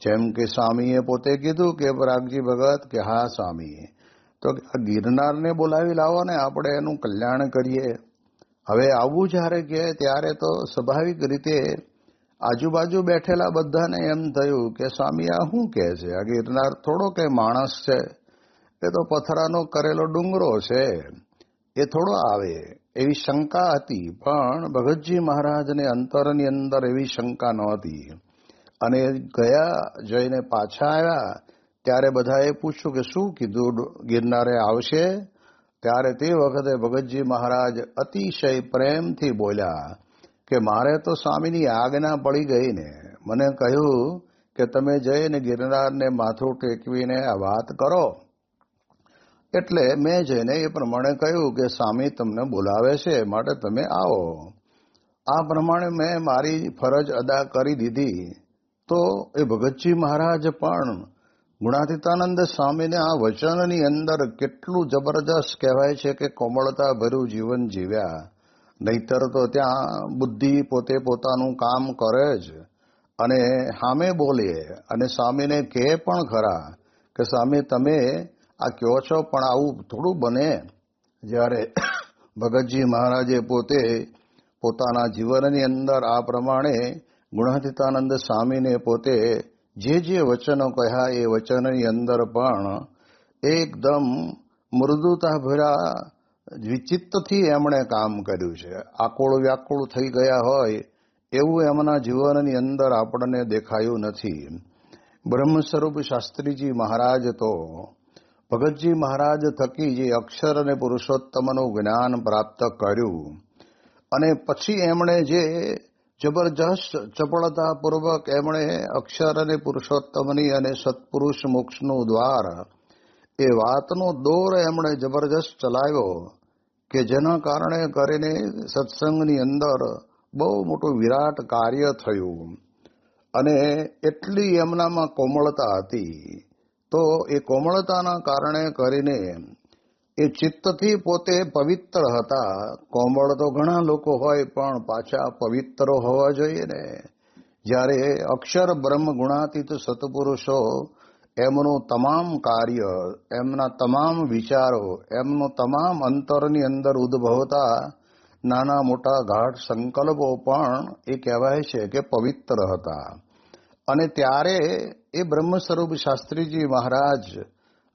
જેમ કે સ્વામીએ પોતે કીધું કે પરાગજી ભગત કે હા સ્વામીએ. તો ગિરનારને બોલાવી લાવો ને, આપણે એનું કલ્યાણ કરીએ. હવે આવું જ્યારે કહે ત્યારે તો સ્વાભાવિક રીતે આજુબાજુ બેઠેલા બધાને એમ થયું કે સ્વામી આ શું કહે છે? આ ગિરનાર થોડો કે માણસ છે. એ તો પથરાનો કરેલો ડુંગરો છે. એ થોડો આવે. એવી શંકા હતી. પણ ભગતજી મહારાજને અંતરની અંદર એવી શંકા નહોતી. અને ગયા જઈને પાછા આવ્યા ત્યારે બધાએ પૂછ્યું કે શું કીધું ગિરનારે આવશે? ત્યારે તે વખતે ભગતજી મહારાજ અતિશય પ્રેમથી બોલ્યા કે મારે તો સ્વામીની આજ્ઞા પડી ગઈ ને. મને કહ્યું કે તમે જઈને ગિરનારને માથું ટેકવીને આ વાત કરો. એટલે મેં જઈને એ પ્રમાણે કહ્યું કે સ્વામી તમને બોલાવે છે, માટે તમે આવો. આ પ્રમાણે મેં મારી ફરજ અદા કરી દીધી. તો એ ભગતજી મહારાજ પણ ગુણાતીતાનંદ સ્વામીને આ વચનની અંદર કેટલું જબરજસ્ત કહેવાય છે કે કોમળતા ભર્યું જીવન જીવ્યા. નહીતર તો ત્યાં બુદ્ધિ પોતે પોતાનું કામ કરે જ. અને સામે બોલીએ, અને સ્વામીને કહે પણ ખરા કે, સ્વામી, તમે આ કહો છો? પણ આવું થોડું બને. જ્યારે ભગતજી મહારાજે પોતે પોતાના જીવનની અંદર આ પ્રમાણે ગુણાતીતાનંદ સ્વામીને પોતે જે જે વચનો કહ્યા એ વચનની અંદર પણ એકદમ મૃદુતા ભર્યા વિચિત્તથી એમણે કામ કર્યું છે. આકુળ વ્યાકુળ થઈ ગયા હોય એવું એમના જીવનની અંદર આપણને દેખાયું નથી બ્રહ્મ સ્વરૂપ શાસ્ત્રીજી મહારાજ તો ભગતજી મહારાજ થકી જે અક્ષર અને પુરુષોત્તમનું જ્ઞાન પ્રાપ્ત કર્યું અને પછી એમણે જે જબરજસ્ત ચપળતાપૂર્વક એમણે અક્ષર અને પુરુષોત્તમની અને સત્પુરુષ મોક્ષનું દ્વાર એ વાતનો દોર એમણે જબરજસ્ત ચલાવ્યો કે જેના કારણે કરીને સત્સંગની અંદર બહુ મોટું વિરાટ કાર્ય થયું. અને એટલી એમનામાં કોમળતા હતી. તો એ કોમળતાના કારણે કરીને એ ચિત્તથી પોતે પવિત્ર હતા. કોમળ તો ઘણા લોકો હોય, પણ પાછા પવિત્ર હોવા જોઈએ ને. જ્યારે અક્ષર બ્રહ્મ ગુણાતીત સત્પુરુષો, એમનું તમામ કાર્ય, એમના તમામ વિચારો, એમનો તમામ અંતરની અંદર ઉદ્ભવતા નાના મોટા ગાઢ સંકલ્પો પણ એ કહેવાય છે કે પવિત્ર હતા. અને ત્યારે એ બ્રહ્મ સ્વરૂપ શાસ્ત્રીજી મહારાજ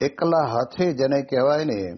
એકલા હાથે જેને કહેવાય ને,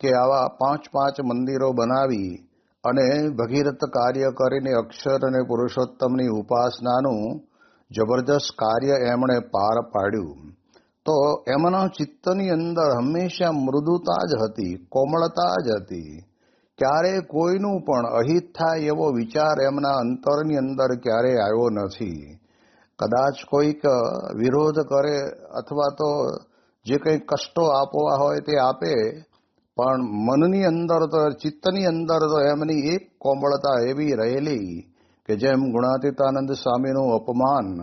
કે આવા પાંચ પાંચ મંદિરો બનાવી અને ભગીરથ કાર્ય કરીને અક્ષર અને પુરુષોત્તમની ઉપાસનાનું જબરજસ્ત કાર્ય એમણે પાર પાડ્યું. તો એમના ચિત્તની અંદર હંમેશા મૃદુતા જ હતી, કોમળતા જ હતી. ક્યારે કોઈનું પણ અહિત થાય એવો વિચાર એમના અંતરની અંદર ક્યારે આવ્યો નથી. કદાચ કોઈક વિરોધ કરે અથવા તો જે કંઈ કષ્ટો આપવા હોય તે આપે, પણ મનની અંદર તો, ચિત્તની અંદર તો એમની એક કોમળતા એવી રહેલી કે જેમ ગુણાતીતાનંદ સ્વામીનું અપમાન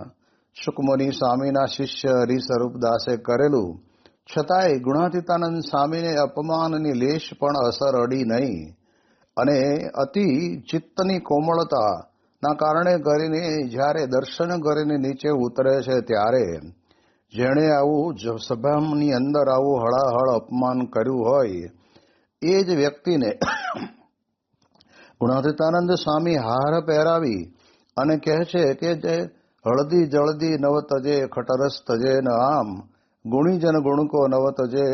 સુકમની સ્વામીના શિષ્ય હરિ સ્વરૂપદાસે કરેલું, છતાંય ગુણાતીતાનંદ સ્વામીને અપમાનની લેશ પણ અસર અડી નહીં. અને અતિ ચિત્તની કોમળતા ના કારણે કરીને જ્યારે દર્શન કરીને નીચે ઉતરે છે ત્યારે જેણે આવું સભાની અંદર આવું હળાહળ અપમાન કર્યું હોય, એ જ વ્યક્તિને ગુણાતીતાનંદ સ્વામી હાર પહેરાવી અને કહે છે કે જે હળદી જળદી નવ તજે ખટરસ તજે ન આમ, ગુણીજન ગુણકો નવ તજે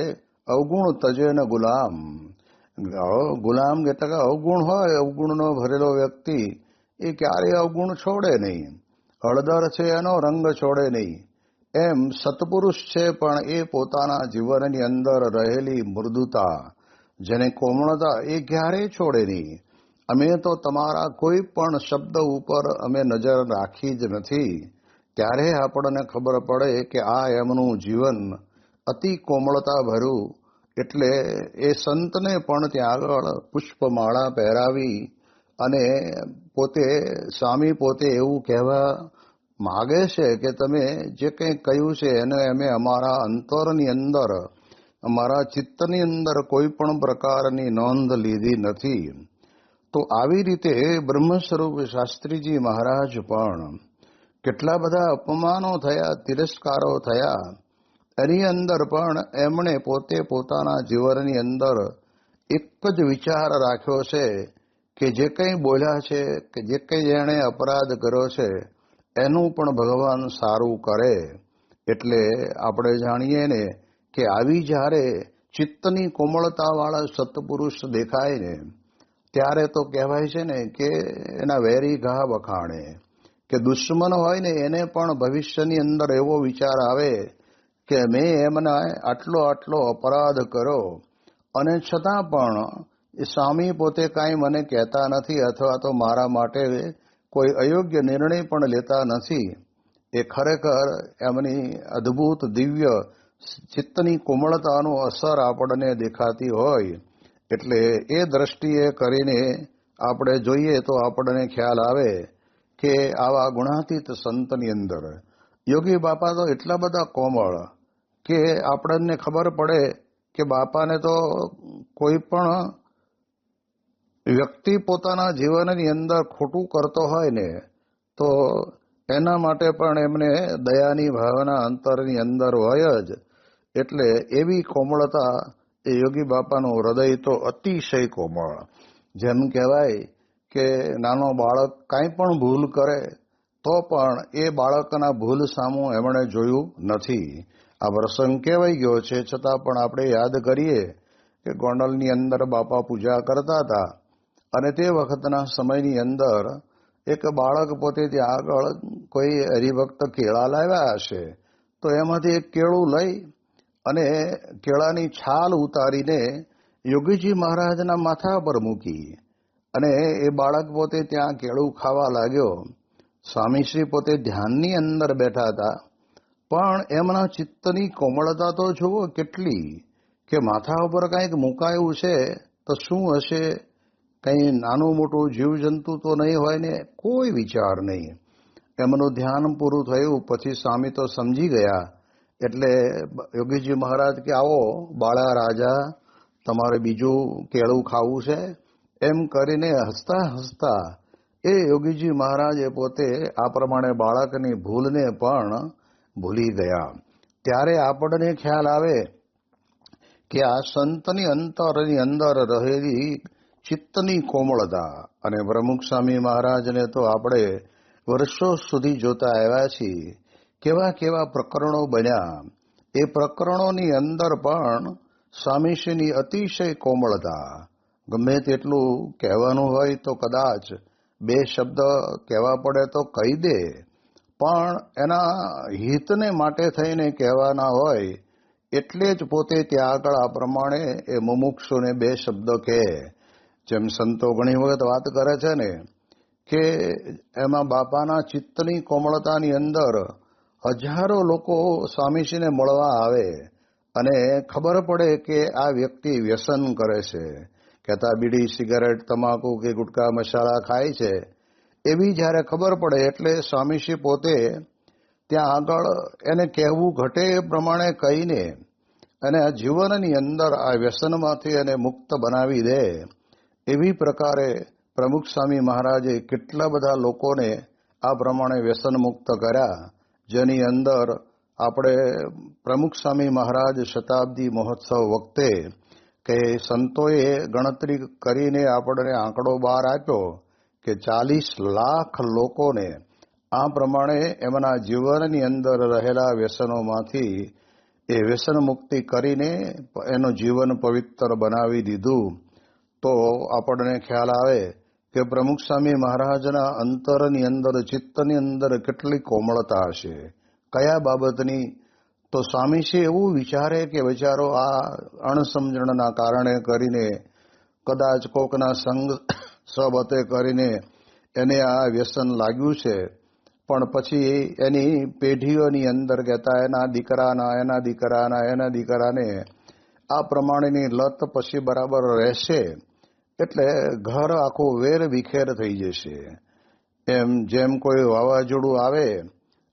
અવગુણ તજે ન ગુલામ. ગુલામ એટલે કે અવગુણ હોય, અવગુણનો ભરેલો વ્યક્તિ એ ક્યારેય અવગુણ છોડે નહીં. હળદર છે એનો રંગ છોડે નહીં. એમ સત્પુરુષ છે પણ એ પોતાના જીવનની અંદર રહેલી મૃદુતા, જેને કોમળતા એ ક્યારેય છોડે નહીં. અમે તો તમારા કોઈ પણ શબ્દ ઉપર અમે નજર રાખી જ નથી. ત્યારે આપણને ખબર પડે કે આ એમનું જીવન અતિ કોમળતા ભર્યું એટલે એ સંતને પણ ત્યાં આગળ પુષ્પમાળા પહેરાવી અને પોતે, સ્વામી પોતે એવું કહેવા માગે છે કે તમે જે કંઈ કહ્યું છે એને અમે અમારા અંતરની અંદર, અમારા ચિત્તની અંદર કોઈ પણ પ્રકારની નોંધ લીધી નથી. તો આવી રીતે બ્રહ્મ સ્વરૂપ શાસ્ત્રીજી મહારાજ પણ કેટલા બધા અપમાનો થયા, તિરસ્કારો થયા. એની અંદર પણ એમણે પોતે પોતાના જીવનની અંદર એક જ વિચાર રાખ્યો છે કે જે કંઈ બોલ્યા છે, કે જે કંઈ એણે અપરાધ કર્યો છે એનું પણ ભગવાન સારું કરે, એટલે આપણે જાણીએ ને કે આવી જ્યારે ચિત્તની કોમળતાવાળા સત્પુરુષ દેખાય ને, ત્યારે તો કહેવાય છે ને કે એના વેરી ઘા વખાણે. કે દુશ્મન હોય ને એને પણ ભવિષ્યની અંદર એવો વિચાર આવે કે મેં એમને આટલો આટલો અપરાધ કર્યો, અને છતાં પણ એ સ્વામી પોતે કાંઈ મને કહેતા નથી અથવા તો મારા માટે કોઈ અયોગ્ય નિર્ણય પણ લેતા નથી, એ ખરેખર એમની અદ્ભુત દિવ્ય ચિત્તની કોમળતાનો અસર આપણને દેખાતી હોય, એટલે એ દ્રષ્ટિએ કરીને આપણે જોઈએ તો આપણને ખ્યાલ આવે કે આવા ગુણાતીત સંતની અંદર યોગી બાપા તો એટલા બધા કોમળ કે આપણને ખબર પડે કે બાપાને તો કોઈ પણ વ્યક્તિ પોતાના જીવનની અંદર ખોટું કરતો હોય ને, તો એના માટે પણ એમને દયાની ભાવના અંતરની અંદર હોય જ. એટલે એવી કોમળતા એ યોગી બાપાનું હૃદય તો અતિશય કોમળ. જેમ કહેવાય કે નાનો બાળક કાંઈ પણ ભૂલ કરે, તો પણ એ બાળકના ભૂલ સામું એમણે જોયું નથી. આ પ્રસંગ કહેવાઈ ગયો છે, છતાં પણ આપણે યાદ કરીએ કે ગોંડલની અંદર બાપા પૂજા કરતા હતા. અને તે વખતના સમયની અંદર એક બાળક પોતે ત્યાં આગળ કોઈ હરિભક્ત કેળા લાવ્યા હશે, તો એમાંથી એક કેળું લઈ અને કેળાની છાલ ઉતારીને યોગીજી મહારાજના માથા પર મૂકી અને એ બાળક પોતે ત્યાં કેળું ખાવા લાગ્યો. સ્વામીશ્રી પોતે ધ્યાનની અંદર બેઠા હતા, પણ એમના ચિત્તની કોમળતા તો જુઓ કેટલી, કે માથા ઉપર કાંઈક મુકાયું છે તો શું હશે? કંઈ નાનું મોટું જીવજંતુ તો નહીં હોય ને, કોઈ વિચાર નહીં. એમનું ધ્યાન પૂરું થયું, પછી સ્વામી તો સમજી ગયા. એટલે યોગીજી મહારાજ કે, આવો, બાળા રાજા, તમારે બીજું કેળું ખાવું છે. એમ કરીને હસતા હસતા એ યોગીજી મહારાજે પોતે આ પ્રમાણે બાળકની ભૂલને પણ ભૂલી ગયા. ત્યારે આપણને ખ્યાલ આવે કે આ સંતની અંતરની અંદર રહેલી ચિત્તની કોમળતા અને પ્રમુખ સ્વામી મહારાજને તો આપણે વર્ષો સુધી જોતા આવ્યા છીએ. કેવા કેવા પ્રકરણો બન્યા. એ પ્રકરણોની અંદર પણ સ્વામીશ્રીની અતિશય કોમળતા. ગમે તેટલું કહેવાનું હોય તો કદાચ બે શબ્દ કહેવા પડે તો કહી દે. પણ એના હિતને માટે થઈને કહેવાના હોય, એટલે જ પોતે ત્યાં આગળ આ પ્રમાણે એ મુમુક્ષુને બે શબ્દ કહે. જેમ સંતો ઘણી વખત વાત કરે છે ને, કે એમાં બાપાના ચિત્તની કોમળતાની અંદર હજારો લોકો સ્વામીજીને મળવા આવે અને ખબર પડે કે આ વ્યક્તિ વ્યસન કરે છે. કહેતા બીડી, સિગારેટ, તમાકુ કે ગુટકા, મસાલા ખાય છે. એવી જ્યારે ખબર પડે એટલે સ્વામીશ્રી પોતે ત્યાં આગળ એને કહેવું ઘટે એ પ્રમાણે કહીને અને જીવનની અંદર આ વ્યસનમાંથી એને મુક્ત બનાવી દે. એવી પ્રકારે પ્રમુખ સ્વામી મહારાજે કેટલા બધા લોકોને આ પ્રમાણે વ્યસન મુક્ત કર્યા, જેની અંદર આપણે પ્રમુખ સ્વામી મહારાજ શતાબ્દી મહોત્સવ વખતે કે સંતોએ ગણતરી કરીને આપણને આંકડો બહાર આપ્યો કે ચાલીસ લાખ લોકોને આ પ્રમાણે એમના જીવનની અંદર રહેલા વ્યસનોમાંથી એ વ્યસન મુક્તિ કરીને એનું જીવન પવિત્ર બનાવી દીધું. તો આપણને ખ્યાલ આવે કે પ્રમુખ સ્વામી મહારાજના અંતરની અંદર, ચિત્તની અંદર કેટલી કોમળતા હશે. કયા બાબતની? તો સ્વામી છે એવું વિચારે કે વિચારો આ અણસમજણના કારણે કરીને, કદાચ કોકના સંગ સબતે કરીને એને આ વ્યસન લાગ્યું છે. પણ પછી એની પેઢીઓની અંદર કહેતા, એના દીકરાના એના દીકરાના, એના દીકરાને આ પ્રમાણેની લત પછી બરાબર રહેશે. એટલે ઘર આખું વેર વિખેર થઈ જશે. એમ જેમ કોઈ વાવાઝોડું આવે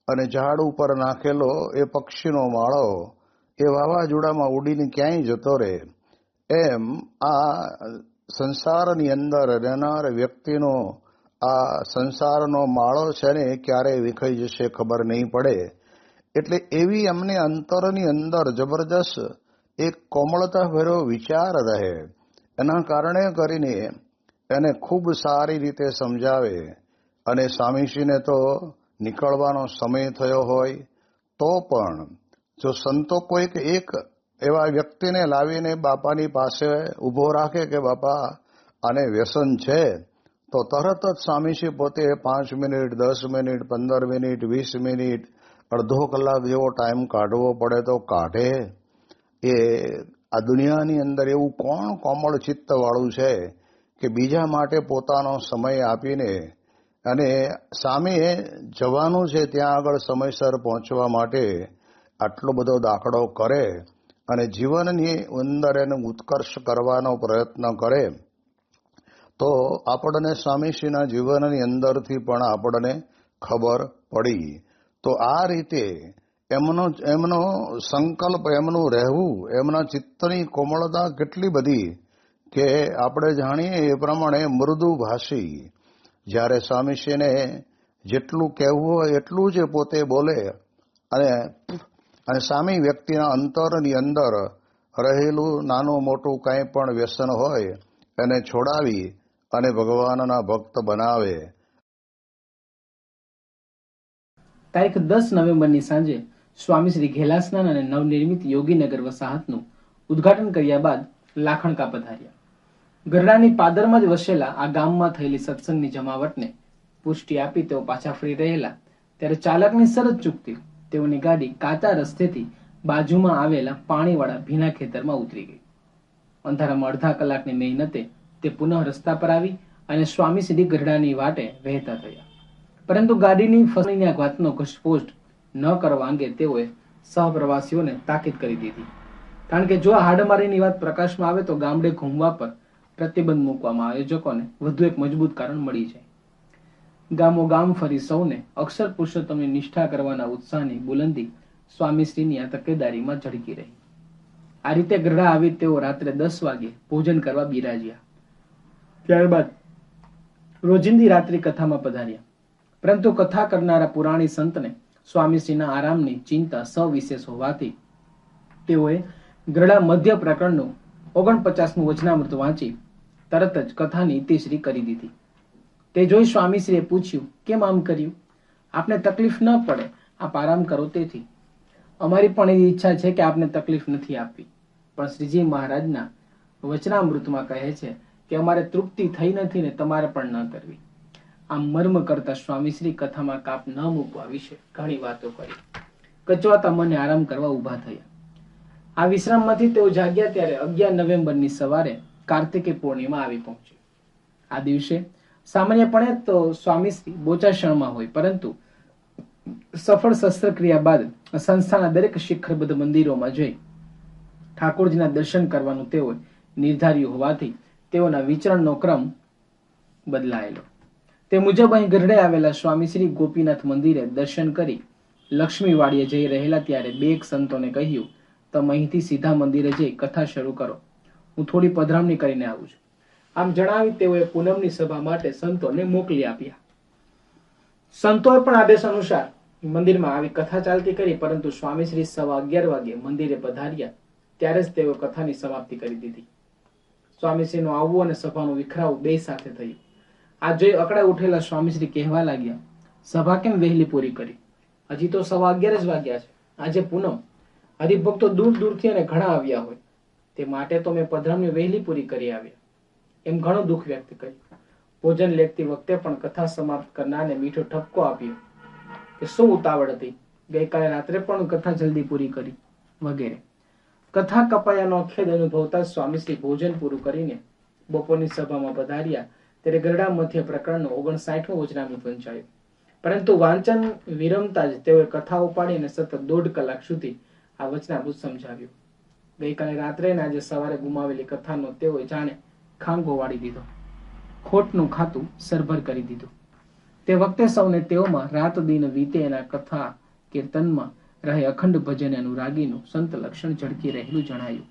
અને ઝાડ ઉપર નાખેલો એ પક્ષીનો માળો એ વાવાઝોડામાં ઉડીને ક્યાંય જતો રહે, એમ આ સંસારની અંદર રહેનાર વ્યક્તિનો આ સંસારનો માળો છે ને ક્યારે વિખાઈ જશે ખબર નહીં પડે. એટલે એવી એમને અંતરની અંદર જબરજસ્ત એક કોમળતા ભર્યો વિચાર રહે. એના કારણે કરીને એને ખૂબ સારી રીતે સમજાવે અને સ્વામીજીને તો નીકળવાનો સમય થયો હોય, તો પણ જો સંતો કોઈક એક એવા વ્યક્તિને લાવીને બાપાની પાસે ઊભો રાખે કે બાપા, આને વ્યસન છે, તો તરત જ સ્વામીજી પોતે પાંચ મિનિટ, દસ મિનિટ, પંદર મિનિટ, વીસ મિનિટ, અડધો કલાક જેવો ટાઈમ કાઢવો પડે તો કાઢે. એ આ દુનિયાની અંદર એવું કોણ કોમળ ચિત્ત વાળું છે કે બીજા માટે પોતાનો સમય આપીને અને સામે જવાનું છે ત્યાં આગળ સમયસર પહોંચવા માટે આટલો બધો દાખલો કરે અને જીવનની અંદર એને ઉત્કર્ષ કરવાનો પ્રયત્ન કરે, તો આપણને સ્વામીશ્રીના જીવનની અંદરથી પણ આપણને ખબર પડી. તો આ રીતે એમનો એમનો સંકલ્પ, એમનું રહેવું, એમના ચિત્તની કોમળતા કેટલી બધી કે આપણે જાણીએ એ પ્રમાણે મૃદુ ભાષી. જ્યારે સ્વામીશ્રીને જેટલું કહેવું હોય એટલું જ પોતે બોલે અને અને સામી વ્યક્તિના અંતરની અંદર રહેલું નાનું મોટું કંઈ પણ વ્યસન હોય એને છોડાવી અને ભગવાનના ભક્ત બનાવે. તારીખ દસ નવેમ્બરની સાંજે સ્વામી શ્રી ઘેલાસનાન અને નવનિર્મિત યોગીનગર વસાહતનું ઉદ્ઘાટન કર્યા બાદ લાખણકા પધાર્યા ગરડાની પાદરમાં જ વસેલા આ ગામમાં થયેલી સત્સંગની જમાવટને પુષ્ટિ આપી તેઓ પાછા ફરી રહેલા. ત્યારે ચાલકની શરત ચૂકતી તેઓની ગાડી કાચા રસ્તેથી બાજુમાં આવેલા પાણીવાળા ભીના ખેતરમાં ઉતરી ગઈ. અંધારામાં અડધા કલાકની મહેનતે તે પુનઃ રસ્તા પર આવી અને સ્વામી શ્રી ગરડાની વાટે વહેતા થયા. પરંતુ ગાડીની ફસણીની વાતનો ઘસપોસ્ટ ન કરવા અંગે તેઓએ સહપ્રવાસીઓને તાકીદ કરી દીધી. કારણ કે જો હાડમારીની વાત પ્રકાશમાં આવે તો ગામડે ઘૂમવા પર પ્રતિબંધ મૂકવામાં આયોજકોને વધુ એક મજબૂત કારણ મળી જાય. ગામો ગામ ફરી સૌને અક્ષર પુરુષોત્તમની નિષ્ઠા કરવાના ઉત્સાહની બુલંદી સ્વામીશ્રીની આ તકેદારીમાં ઝળકી રહી. આ રીતે ગ્રહ આવી તેઓ રાત્રે દસ વાગે ભોજન કરવા બિરાજ્યા. ત્યારબાદ રોજિંદી રાત્રિ કથામાં પધાર્યા. પરંતુ કથા કરનારા પુરાણી સંતને સ્વામીશ્રીના આરામની ચિંતા સવિશેષ હોવાથી તેઓએ ગરડા મધ્ય પ્રકરણનું ઓગણપચાસમું વચનામૃત વાંચી તરત જ કથાની ઇતિશ્રી કરી દીધી. તે જોઈ સ્વામીશ્રીએ પૂછ્યું, કેમ આમ કર્યું? આપને તકલીફ ન પડે, આપ આરામ કરો તેથી. અમારી પણ એવી ઈચ્છા છે કે આપને તકલીફ નથી આપવી. પણ શ્રીજી મહારાજના વચનામૃતમાં કહે છે કે, અમારે તૃપ્તિ થઈ નથી ને તમારે પણ ન કરવી. આમ મર્મ કરતા સ્વામીશ્રી કથામાં કાપ ન મૂકવા વિશે ઘણી વાતો કરી. કચવાતા મને આરામ કરવા ઊભા થયા. આ વિશ્રામમાંથી તેઓ જાગ્યા ત્યારે અગિયાર નવેમ્બરની સવારે કાર્તિકે પૂર્ણિમા આવી પહોંચી. આ દિવસે સામાન્યપણે તો સ્વામીશ્રી બોચાશણમાં હોય, પરંતુ સફળ શસ્ત્રક્રિયા બાદ સંસ્થાના દરેક શિખરબદ્ધ મંદિરોમાં જઈ ઠાકોરજીના દર્શન કરવાનું તેઓ નિર્ધાર્યું હોવાથી તેઓના વિચરણનો ક્રમ બદલાયેલો. તે મુજબ અહીં ગરડે આવેલા સ્વામી શ્રી ગોપીનાથ મંદિરે દર્શન કરી લક્ષ્મીવાડીએ જઈ રહેલા ત્યારે બે એક સંતોને કહ્યું, તમે અહીંથી સીધા મંદિરે જઈ કથા શરૂ કરો. હું થોડી પધરામણી કરીને આવું છું. આમ જણાવી તેઓએ પૂનમની સભા માટે સંતોને મોકલી આપ્યા. સંતોએ પણ આદેશ અનુસાર મંદિરમાં આવી કથા ચાલતી કરી, પરંતુ સ્વામી શ્રી સવા અગિયાર વાગે મંદિરે પધાર્યા. ત્યારે જ તેઓ કથાની સમાપ્તિ કરી દીધી. સ્વામીશ્રીનું આવવું અને સભાનું વિખરાવું બે સાથે થયું. આ જોઈ અકળાઈ ઉઠેલા સ્વામીશ્રી કહેવા લાગ્યા, સભા કેમ વહેલી પૂરી કરી? હજી તો સવા અગિયાર જ વાગ્યા છે. આજે પૂનમ. હરિભક્તો દૂર દૂરથી અને ઘણા આવ્યા હોય. તે માટે તો મેં પધરામની વહેલી પૂરી કરી આવ્યા. એમ ઘણો દુઃખ વ્યક્ત કર્યું. ભોજન લેતી વખતે પણ કથા સમાપ્ત કરનારને મીઠો ઠપકો આપ્યો કે શું ઉતાવળ હતી? ગઈકાલે રાત્રે પણ કથા જલ્દી પૂરી કરી વગેરે. કથા કપાયાનો ખેદ અનુભવતા સ્વામીશ્રી ભોજન પૂરું કરીને બપોરની સભામાં પધાર્યા ત્યારે ગરડા મધ્ય પ્રકરણનો ઓગણસાઠમું વચનામૃત વંચાયું પરંતુ વાંચન વિરમતા જ તેઓએ કથા ઉપાડી અને સતત દોઢ કલાક સુધી આ વચનામૃત સમજાવ્યું. ગઈકાલે રાત્રે ને આજે સવારે ગુમાવેલી કથાનો તેઓએ જાણે ખાંગો વાળી દીધો. ખોટનું ખાતું સરભર કરી દીધું. તે વખતે સૌને તેઓમાં રાત દિન વીતે એના કથા કીર્તનમાં રહે અખંડ ભજન અનુરાગીનું સંત લક્ષણ ઝળકી રહેલું જણાયું.